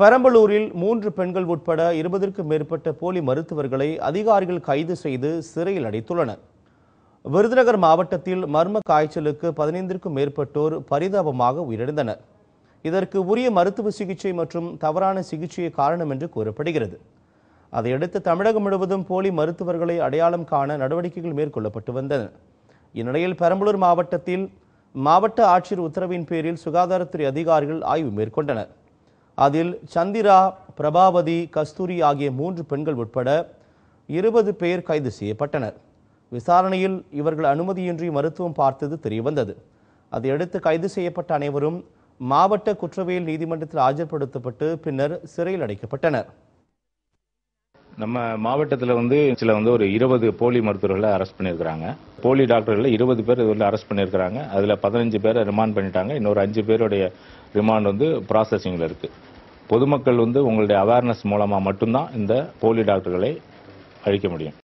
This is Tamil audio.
பெரம்பலூரில் மூன்று பெண்கள் உட்பட இருபதற்கும் மேற்பட்ட போலி மருத்துவர்களை அதிகாரிகள் கைது செய்து சிறையில் அடைத்துள்ளனர். விருதுநகர் மாவட்டத்தில் மர்ம காய்ச்சலுக்கு பதினைந்திற்கும் மேற்பட்டோர் பரிதாபமாக உயிரிழந்தனர். இதற்கு உரிய மருத்துவ சிகிச்சை மற்றும் தவறான சிகிச்சையே காரணம் என்று கூறப்படுகிறது. அதையடுத்து தமிழகம் முழுவதும் போலி மருத்துவர்களை அடையாளம் காண நடவடிக்கைகள் மேற்கொள்ளப்பட்டு வந்தன. இந்நிலையில் பெரம்பலூர் மாவட்டத்தில் மாவட்ட ஆட்சியர் உத்தரவின் பேரில் சுகாதாரத்துறை அதிகாரிகள் ஆய்வு மேற்கொண்டனர். அதில் சந்திரா பிரபாவதி கஸ்தூரி ஆகிய மூன்று பெண்கள் உட்பட இருபது பேர் கைது செய்யப்பட்டனர். விசாரணையில் இவர்கள் அனுமதியின்றி மருத்துவம் பார்த்தது தெரியவந்தது. அதையடுத்து கைது செய்யப்பட்ட அனைவரும் மாவட்ட குற்றவியல் நீதிமன்றத்தில் ஆஜர்படுத்தப்பட்டு பின்னர் சிறையில் அடைக்கப்பட்டனர். நம்ம மாவட்டத்தில் வந்து சில வந்து ஒரு இருபது போலி மருத்துவர்களை அரெஸ்ட் பண்ணியிருக்கிறாங்க. போலி டாக்டர்களை இருபது பேர் இதில் அரெஸ்ட் பண்ணியிருக்கிறாங்க. அதில் பதினஞ்சு பேரை ரிமாண்ட் பண்ணிட்டாங்க. இன்னொரு அஞ்சு பேருடைய ரிமாண்ட் வந்து ப்ராசஸிங்கில் இருக்குது பொதுமக்கள் வந்து உங்களுடைய அவேர்னஸ் மூலமாக மட்டும்தான் இந்த போலி டாக்டர்களை அழிக்க முடியும்.